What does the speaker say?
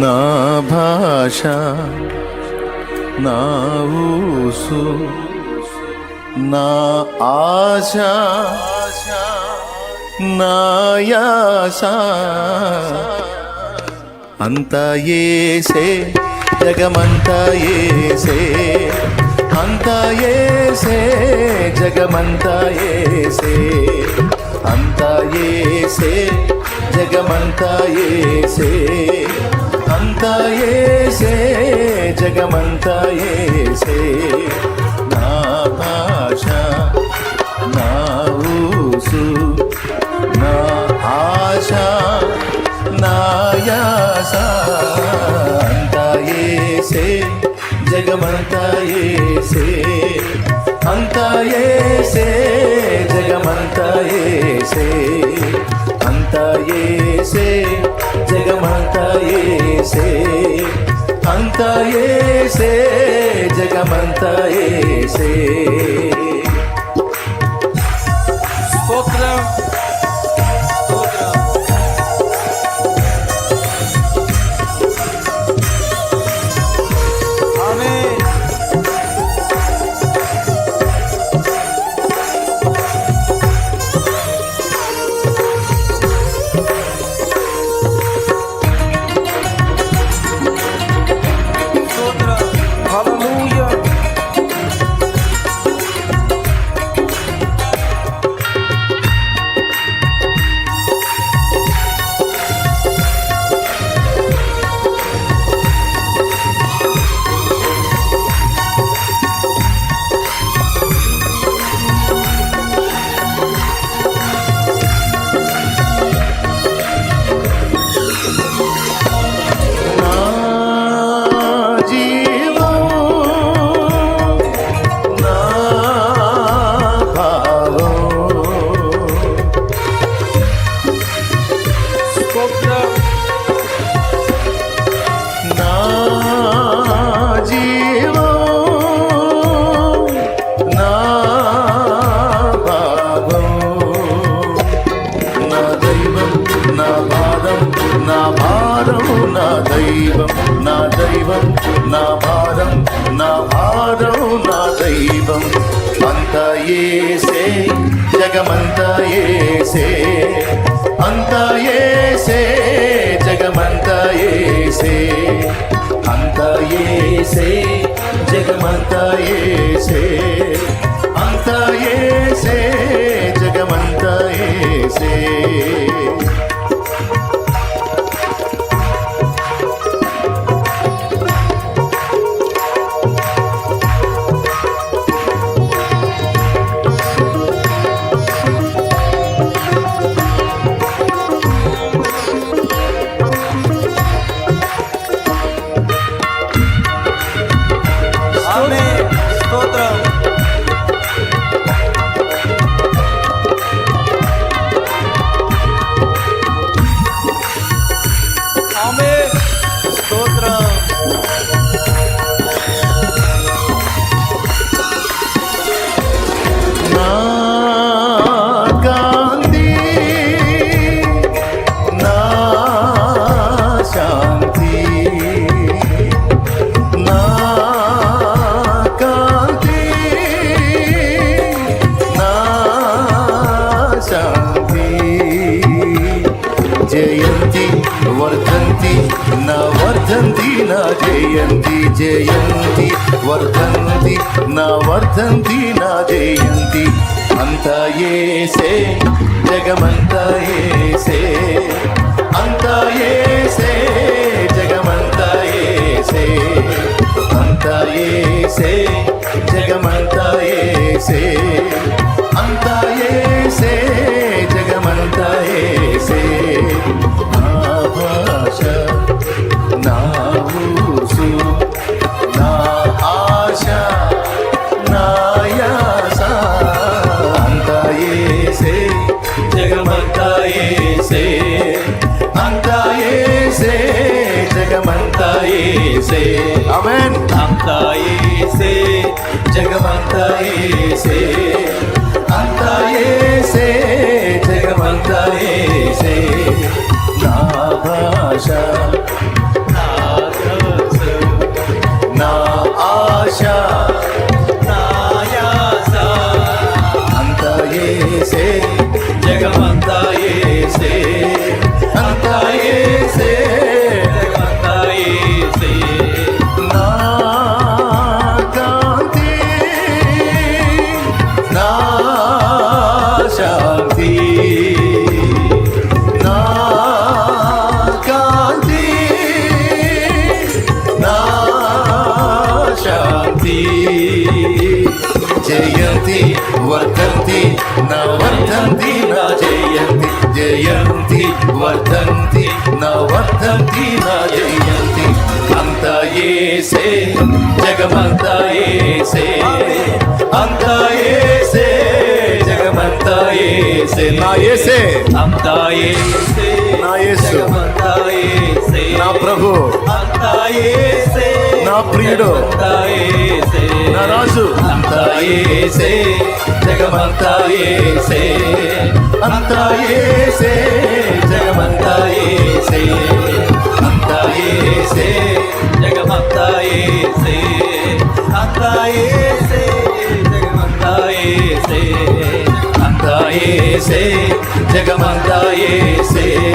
నా భాష నా ఊసు నా ఆశ నా యాస. అంతా ఏసే జగమంతా ఏసే. అంతా ఏసే జగమంతా ఏసే. అంతా ఏసే జగమంతా ఏసే. అంతా ఏసే జగమంతా ఏసే. నా భాష నా ఊసు నా ఆశ నా యాస. అంతా ఏసే జగమంతా ఏసే. అంతా ఏసే జగమంతా ఏసే. అంతా ఏసే జగమంతా ఏసే అంతా ఏసే జగమంతా ఏసే. నా భారం నా భారం నా దైవం నా దైవం నా భారం నా భారం నా దైవం. అంత ఏసే జగమంత ఏసే. అంత ఏసే జగమంత ఏసే. అంత ఏసే జగమంత ఏసే. జయంతి జయంతి వర్ధంతి నా వర్ధంతి నా జయంతి. అంతా ఏసే జగమంతా ఏసే అంతా ఏ ఏసే ఆమేన్ అంతా యేసే జగమంతా వర్ధంతి నా వర్ధంతి నా జయంతి అంతా ఏసే జగమంతా ఏసే. అంతా ఏసే జగమంతా ఏసే. నా ఏసే. అంతా ఏసే నా యేసు. నా ప్రభు. అంతా నా ప్రియుడు. ఏసే నా రాజు. అంతా ఏసే జగమంతా ఏసే అంతా ఏసే జగమంతా ఏసే అంతా ఏసే జగమంతా ఏసే అంతా ఏసే జగమంతా ఏసే అంతా ఏసే జగమంతా ఏసే